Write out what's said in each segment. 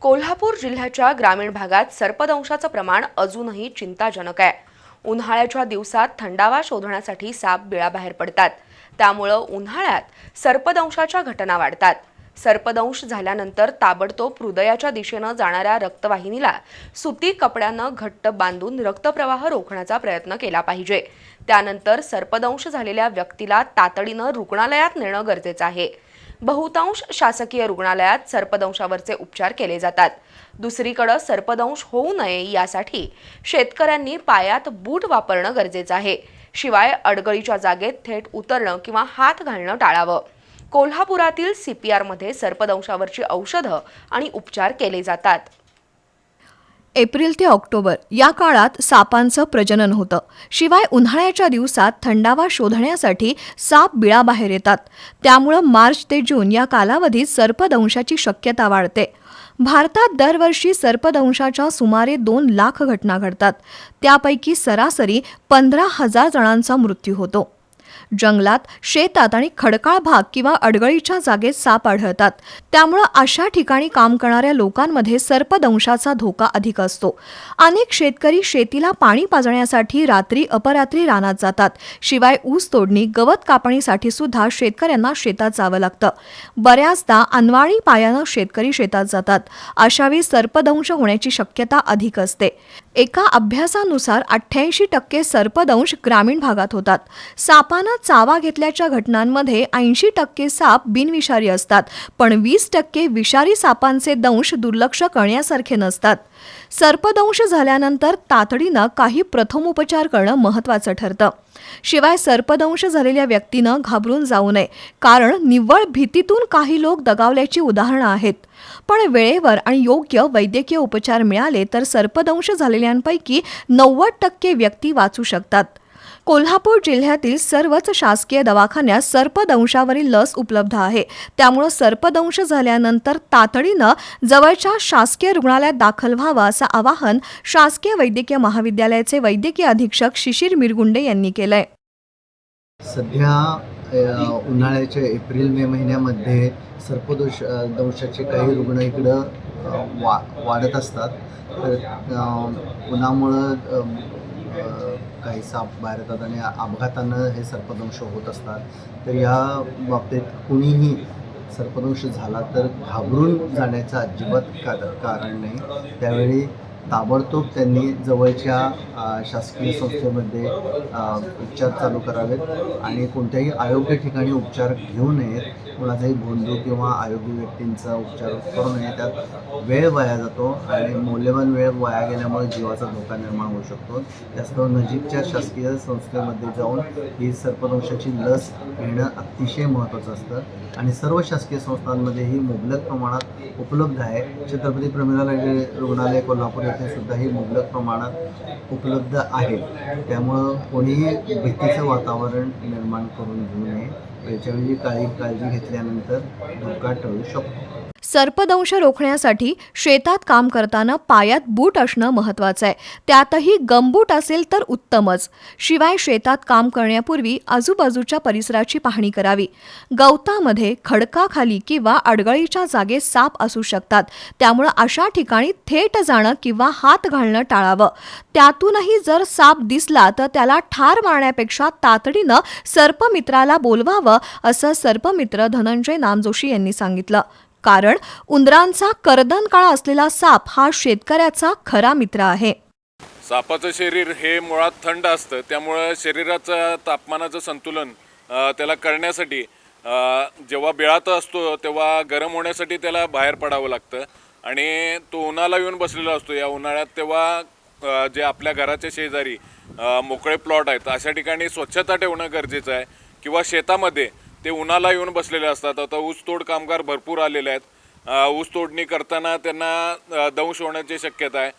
कोल्हापूर जिल्ह्याच्या ग्रामीण भागात सर्पदंशाचं प्रमाण अजूनही चिंताजनक आहे. उन्हाळ्याच्या दिवसात थंडावा शोधण्यासाठी साप बिळाबाहेर पडतात. त्यामुळं उन्हाळ्यात सर्पदंशाच्या घटना वाढतात. सर्पदंश झाल्यानंतर ताबडतोब हृदयाच्या दिशेनं जाणाऱ्या रक्तवाहिनीला सुती कपड्यानं घट्ट बांधून रक्तप्रवाह रोखण्याचा प्रयत्न केला पाहिजे. त्यानंतर सर्पदंश झालेल्या व्यक्तीला तातडीनं रुग्णालयात नेणं गरजेचं आहे. बहुतांश शासकीय रुग्णालयात सर्पदंशावरचे उपचार केले जातात. दुसरीकडं सर्पदंश होऊ नये यासाठी शेतकऱ्यांनी पायात बूट वापरणं गरजेचं आहे. शिवाय अडगळीच्या जागेत थेट उतरणं किंवा हात घालणं टाळावं. कोल्हापुरातील सीपीआरमध्ये सर्पदंशावरची औषधं आणि उपचार केले जातात. एप्रिल ते ऑक्टोबर या काळात सापांचं प्रजनन होतं. शिवाय उन्हाळ्याच्या दिवसात थंडावा शोधण्यासाठी साप बिळाबाहेर येतात. त्यामुळं मार्च ते जून या कालावधीत सर्पदंशाची शक्यता वाढते. भारतात दरवर्षी सर्पदंशाच्या सुमारे दोन लाख घटना घडतात. त्यापैकी सरासरी पंधरा हजार जणांचा मृत्यू होतो. जंगलात शेतात आणि खडकाळ भाग किंवा अडगळीच्या जागेत साप आढळतात. त्यामुळं अशा ठिकाणी काम करणाऱ्या लोकांमध्ये सर्पदंशाचा धोका अधिक असतो. अनेक शेतकरी शेतीला पाणी पाजण्यासाठी रात्री अपरात्री रानात जातात. शिवाय ऊस तोडणी गवत कापणीसाठी सुद्धा शेतकऱ्यांना शेतात जावं लागतं. बऱ्याचदा अनवाणी पायानं शेतकरी शेतात जातात. अशावेळी सर्पदंश होण्याची शक्यता अधिक असते. एका अभ्यासानुसार अठ्ठ्याऐंशी टक्के सर्पदंश ग्रामीण भागात होतात. सापानं चावा घेतल्याच्या घटनांमध्ये ऐंशी टक्के साप बिनविषारी असतात पण वीस टक्के विषारी सापांचे दंश दुर्लक्ष करण्यासारखे नसतात. सर्पदंश झाल्यानंतर तातडीनं काही प्रथमोपचार करणं महत्त्वाचं ठरतं. शिवाय सर्पदंश झालेल्या व्यक्तीनं घाबरून जाऊ नये. कारण निव्वळ भीतीतून काही लोक दगावल्याची उदाहरणं आहेत. पण वेळेवर आणि योग्य वैद्यकीय उपचार मिळाले तर सर्पदंश झालेल्यांपैकी नव्वद टक्के व्यक्ती वाचू शकतात. कोल्हापूर जिल्ह्यातील सर्वच शासकीय दवाखान्यात सर्पदंशावरील लस उपलब्ध आहे. त्यामुळं सर्पदंश झाल्यानंतर तातडीनं जवळच्या शासकीय रुग्णालयात दाखल व्हावं असं आवाहन शासकीय वैद्यकीय महाविद्यालयाचे वैद्यकीय अधीक्षक शिशिर मिरगुंडे यांनी केलंय. सध्या उन्हाळ्याच्या एप्रिल मे महिन्यामध्ये सर्पदोष दंशाचे काही रुग्ण इकडं वा वाढत असतात. तर उन्हामुळं काही साप बाहेर येतात आणि अपघातानं हे सर्पदंश होत असतात. तर या बाबतीत कुणीही सर्पदंश झाला तर घाबरून जाण्याचं अजिबात का कारण नाही. त्यावेळी ताबडतोब त्यांनी जवळच्या शासकीय संस्थेमध्ये उपचार चालू करावेत आणि कोणत्याही अयोग्य ठिकाणी उपचार घेऊ नयेत. कोणाचाही बंधू किंवा अयोग्य व्यक्तींचा उपचार करू नये. त्यात वेळ वाया जातो आणि मौल्यवान वेळ वाया गेल्यामुळे जीवाचा धोका निर्माण होऊ शकतो. त्यास्तव नजीकच्या शासकीय संस्थेमध्ये जाऊन ही सर्पदंशाची लस घेणं अतिशय महत्त्वाचं असतं. आणि सर्व शासकीय संस्थांमध्ये ही मुबलक प्रमाणात उपलब्ध आहे. छत्रपती प्रमिलाराजे रुग्णालय कोल्हापूर येथे सुद्धा ही मुबलक प्रमाणात उपलब्ध आहे. त्यामुळं कोणीही भीतीचं वातावरण निर्माण करून घेऊ नये. याच्यावेळी काही काळजी घेतल्यानंतर धोका टळू शकतो. सर्पदंश रोखण्यासाठी शेतात काम करताना पायात बूट असणं महत्त्वाचं आहे. त्यातही गमबूट असेल तर उत्तमच. शिवाय शेतात काम करण्यापूर्वी आजूबाजूच्या परिसराची पाहणी करावी. गवतामध्ये खडकाखाली किंवा अडगळीच्या जागेत साप असू शकतात. त्यामुळं अशा ठिकाणी थेट जाणं किंवा हात घालणं टाळावं. त्यातूनही जर साप दिसला तर त्याला ठार मारण्यापेक्षा तातडीनं सर्पमित्राला बोलवावं असं सर्पमित्र धनंजय नामजोशी यांनी सांगितलं. कारण उंदरांचा कर्दन काळ असलेला साप हा शेतकऱ्याचा खरा मित्र आहे. सापाचं शरीर हे मुळात थंड असतं. त्यामुळं शरीराचं तापमानाचं संतुलन त्याला करण्यासाठी जेव्हा बिळात असतो तेव्हा गरम होण्यासाठी त्याला बाहेर पडावं लागतं. आणि तो उन्हाला येऊन बसलेला असतो. या उन्हाळ्यात तेव्हा जे आपल्या घराच्या शेजारी मोकळे प्लॉट आहेत अशा ठिकाणी स्वच्छता ठेवणं गरजेचं आहे. किंवा शेतामध्ये ते उन्हाला येऊन बसलेले असतात. आता ऊसतोड कामगार भरपूर आलेले आहेत. ऊसतोडणी ऊस तोडणी करताना त्यांना दंश होण्याची शक्यता आहे.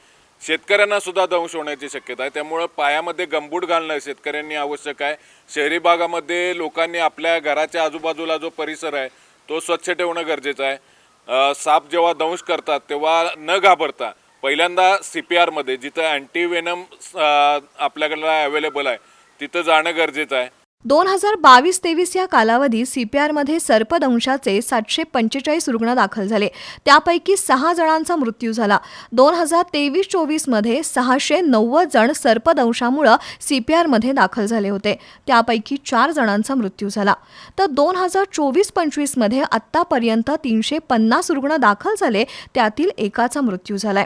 शेतकऱ्यांना सुद्धा दंश होण्याची शक्यता आहे. त्यामुळं पायामध्ये गंबूट घालणं शेतकऱ्यांनी आवश्यक आहे. शहरी भागामध्ये लोकांनी आपल्या घराच्या आजूबाजूला जो परिसर आहे तो स्वच्छ ठेवणं गरजेचं आहे. साप जेव्हा दंश करतात तेव्हा न घाबरता पहिल्यांदा सी पी आरमध्ये जिथं अँटीवेनम आपल्याकडला अवेलेबल आहे तिथं जाणं गरजेचं आहे. दोन हजार बावीस तेवीस या कालावधीत सीपीआरमध्ये सर्पदंशाचे सातशे पंचेचाळीस रुग्ण दाखल झाले. त्यापैकी सहा जणांचा मृत्यू झाला. दोन हजार तेवीस चोवीसमध्ये सहाशे नव्वद जण सर्पदंशामुळं सीपीआरमध्ये दाखल झाले होते. त्यापैकी चार जणांचा मृत्यू झाला. तर दोन हजार चोवीस पंचवीसमध्ये आत्तापर्यंत तीनशे पन्नास रुग्ण दाखल झाले. त्यातील एकाचा मृत्यू झालाय.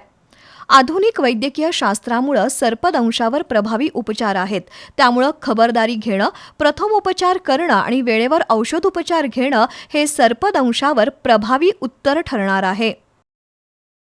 आधुनिक वैद्यकीय शास्त्रामुळं सर्पदंशावर प्रभावी उपचार आहेत. त्यामुळं खबरदारी घेणं प्रथमोपचार करणं आणि वेळेवर औषधोपचार घेणं हे सर्पदंशावर प्रभावी उत्तर ठरणार आहे.